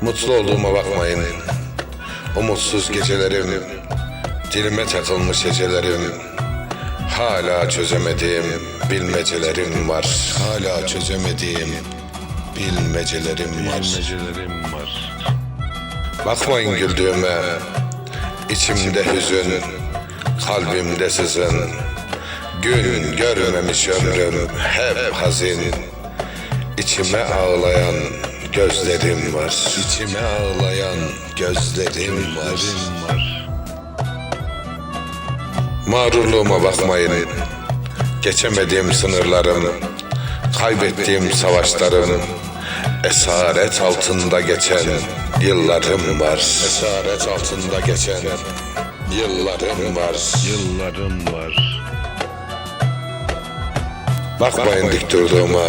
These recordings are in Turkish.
Mutlu olduğuma bakmayın. Umutsuz gecelerim, dilime takılmış hecelerim. Hala çözemediğim bilmecelerim var. Hala çözemediğim bilmecelerim var. Bilmecelerim var. Bakmayın güldüğüme, içimde hüzün, kalbimde sızın. Gün görmemiş ömrüm hep hazin. İçime ağlayan gözlerim var. İçime ağlayan gözlerim var. Mağrurluğuma bakmayın. Geçemediğim sınırlarım, kaybettiğim savaşlarım, esaret altında geçen yıllarım var. Esaret altında geçen yıllarım var. Yıllarım var. Bakmayın dik durduğuma,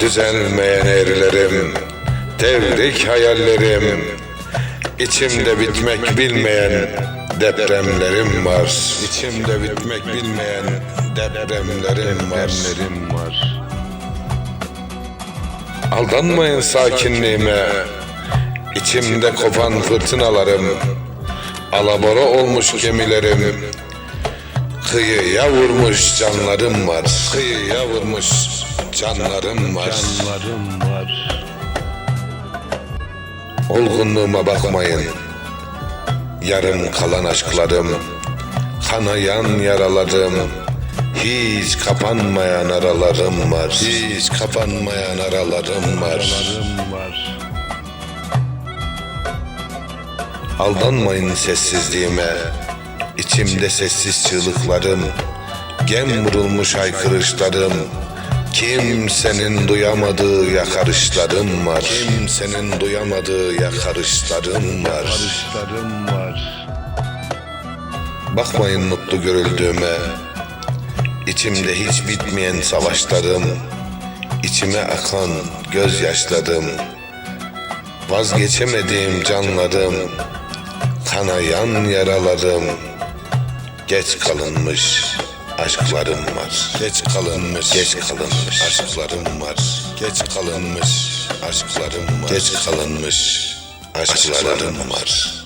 düzelmeyen eğrilerim, devrik hayallerim, içimde bitmek bilmeyen depremlerim var. İçimde bitmek bilmeyen depremlerim var. Demlerim var. Aldanmayın sakinliğime, içimde kopan fırtınalarım, alabora olmuş gemilerim, kıyıya vurmuş canlarım var. Kıyıya vurmuş canlarım var. Canlarım var. Olgunluğuma bakmayın. Yarım kalan aşklarım, kanayan yaralarım, hiç kapanmayan aralarım var. Hiç kapanmayan aralarım var. Aldanmayın sessizliğime, içimde sessiz çığlıklarım, gem vurulmuş haykırışlarım, kimsenin duyamadığı yakarışlarım var. Kimsenin duyamadığı yakarışlarım var. Var. Bakmayın mutlu görüldüğüme, içimde hiç bitmeyen savaşlarım, içime akan gözyaşlarım, vazgeçemediğim canlarım, kanayan yaralarım, geç kalınmış aşklarım var. Geç kalınmış, geç kalınmış aşklarım var. Geç kalınmış aşklarım var. Geç kalınmış aşklarım var.